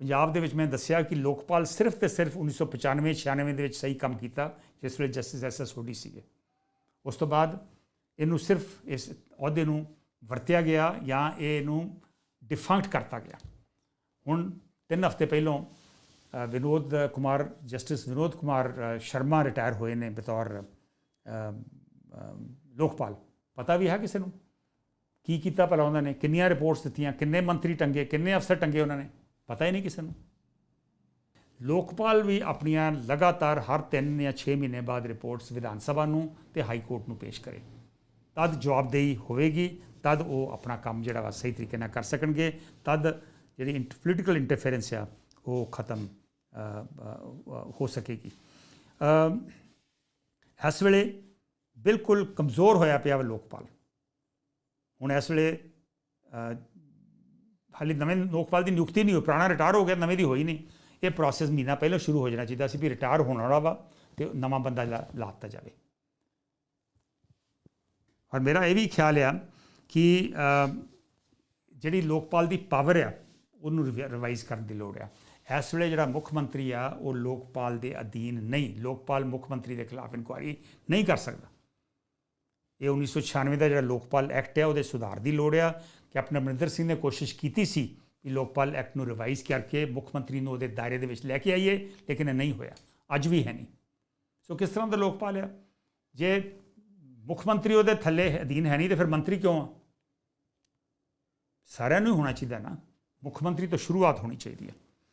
ਪੰਜਾਬ ਦੇ ਵਿੱਚ ਮੈਂ ਦੱਸਿਆ ਕਿ ਲੋਕਪਾਲ ਸਿਰਫ ਤੇ ਸਿਰਫ 1995 96 ਦੇ ਵਿੱਚ ਸਹੀ ਕੰਮ ਕੀਤਾ, ਜਿਸ ਵੇਲੇ ਜਸਟਿਸ ਐਸ ਐਸ ਹੋਡੀ ਸੀਗੇ। ਉਸ ਤੋਂ ਬਾਅਦ ਇਹਨੂੰ ਸਿਰਫ ਇਸ ਅਹੁਦੇ ਨੂੰ ਵਰਤਿਆ ਗਿਆ ਜਾਂ ਇਹਨੂੰ ਡਿਫੰਕਟ ਕਰਤਾ ਗਿਆ। ਹੁਣ ਤਿੰਨ ਹਫ਼ਤੇ ਪਹਿਲਾਂ ਵਿਨੋਦ ਕੁਮਾਰ, ਜਸਟਿਸ ਵਿਨੋਦ ਕੁਮਾਰ ਸ਼ਰਮਾ ਰਿਟਾਇਰ ਹੋਏ ਨੇ ਬਤੌਰ ਲੋਕਪਾਲ। ਪਤਾ ਵੀ ਹੈ ਕਿਸੇ ਨੂੰ? ਕੀ ਕੀਤਾ ਭਲਾ ਉਹਨਾਂ ਨੇ? ਕਿੰਨੀਆਂ ਰਿਪੋਰਟਸ ਦਿੱਤੀਆਂ? ਕਿੰਨੇ ਮੰਤਰੀ ਟੰਗੇ? ਕਿੰਨੇ ਅਫਸਰ ਟੰਗੇ ਉਹਨਾਂ ਨੇ? ਪਤਾ ਹੀ ਨਹੀਂ ਕਿਸੇ ਨੂੰ। ਲੋਕਪਾਲ ਵੀ ਆਪਣੀਆਂ ਲਗਾਤਾਰ ਹਰ 3 ਜਾਂ 6 ਮਹੀਨੇ ਬਾਅਦ ਰਿਪੋਰਟਸ ਵਿਧਾਨ ਸਭਾ ਨੂੰ ਤੇ ਹਾਈ ਕੋਰਟ ਨੂੰ ਪੇਸ਼ ਕਰੇ। ਤਦ ਜਵਾਬਦੇਹੀ ਹੋਵੇਗੀ, ਤਦ ਉਹ ਆਪਣਾ ਕੰਮ ਜਿਹੜਾ ਵਾ ਸਹੀ ਤਰੀਕੇ ਨਾਲ ਕਰ ਸਕਣਗੇ, ਤਦ ਜਿਹੜੀ ਪੋਲੀਟੀਕਲ ਇੰਟਰਫੇਰੈਂਸ ਆ, ਉਹ ਖਤਮ ਹੋ ਸਕੇਗੀ। ਇਸ ਵੇਲੇ ਬਿਲਕੁਲ ਕਮਜ਼ੋਰ ਹੋਇਆ ਪਿਆ ਵਾ ਲੋਕਪਾਲ। ਹੁਣ ਇਸ ਵੇਲੇ ਹਾਲੇ ਨਵੇਂ ਲੋਕਪਾਲ ਦੀ ਨਿਯੁਕਤੀ ਨਹੀਂ ਹੋਈ, ਪੁਰਾਣਾ ਰਿਟਾਇਰ ਹੋ ਗਿਆ, ਨਵੇਂ ਦੀ ਹੋਈ ਨਹੀਂ। ਇਹ ਪ੍ਰੋਸੈਸ ਮਹੀਨਾ ਪਹਿਲਾਂ ਸ਼ੁਰੂ ਹੋ ਜਾਣਾ ਚਾਹੀਦਾ ਸੀ ਵੀ ਰਿਟਾਇਰ ਹੋਣ ਵਾਲਾ ਵਾ ਤੇ ਨਵਾਂ ਬੰਦਾ ਲਾ ਲਾ ਦਿੱਤਾ ਜਾਵੇ। ਔਰ ਮੇਰਾ ਇਹ ਵੀ ਖਿਆਲ ਆ ਕਿ ਜਿਹੜੀ ਲੋਕਪਾਲ ਦੀ ਪਾਵਰ ਆ, ਉਹਨੂੰ ਰਿਵਾਈਜ਼ ਕਰਨ ਦੀ ਲੋੜ ਆ। ਇਸ ਵੇਲੇ ਜਿਹੜਾ ਮੁੱਖ ਮੰਤਰੀ ਆ, ਉਹ ਲੋਕਪਾਲ ਦੇ ਅਧੀਨ ਨਹੀਂ, ਲੋਕਪਾਲ ਮੁੱਖ ਮੰਤਰੀ ਦੇ ਖਿਲਾਫ ਇਨਕੁਆਇਰੀ ਨਹੀਂ ਕਰ ਸਕਦਾ। ਇਹ 1996 ਦਾ ਜਿਹੜਾ ਲੋਕਪਾਲ ਐਕਟ ਹੈ, ਉਹਦੇ ਸੁਧਾਰ ਦੀ ਲੋੜ ਆ ਕੈਪਟਨ ਅਮਰਿੰਦਰ ਸਿੰਘ ਨੇ ਕੋਸ਼ਿਸ਼ ਕੀਤੀ ਸੀ ਕਿ ਲੋਕਪਾਲ ਐਕਟ ਨੂੰ ਰਿਵਾਈਜ਼ ਕਰਕੇ ਮੁੱਖ ਮੰਤਰੀ ਨੂੰ ਉਹਦੇ ਦਾਇਰੇ ਦੇ ਵਿੱਚ ਲੈ ਕੇ ਆਈਏ, ਲੇਕਿਨ ਇਹ ਨਹੀਂ ਹੋਇਆ। ਅੱਜ ਵੀ ਹੈ ਨਹੀਂ। ਸੋ ਕਿਸ ਤਰ੍ਹਾਂ ਦਾ ਲੋਕਪਾਲ ਆ? ਜੇ ਮੁੱਖ ਮੰਤਰੀ ਉਹਦੇ ਥੱਲੇ ਅਧੀਨ ਹੈ ਨਹੀਂ, ਤੇ ਫਿਰ ਮੰਤਰੀ ਕਿਉਂ ਆ? ਸਾਰਿਆਂ ਨੂੰ ਹੀ ਹੋਣਾ ਚਾਹੀਦਾ ਨਾ। ਮੁੱਖ ਮੰਤਰੀ ਤੋਂ ਸ਼ੁਰੂਆਤ ਹੋਣੀ ਚਾਹੀਦੀ ਹੈ।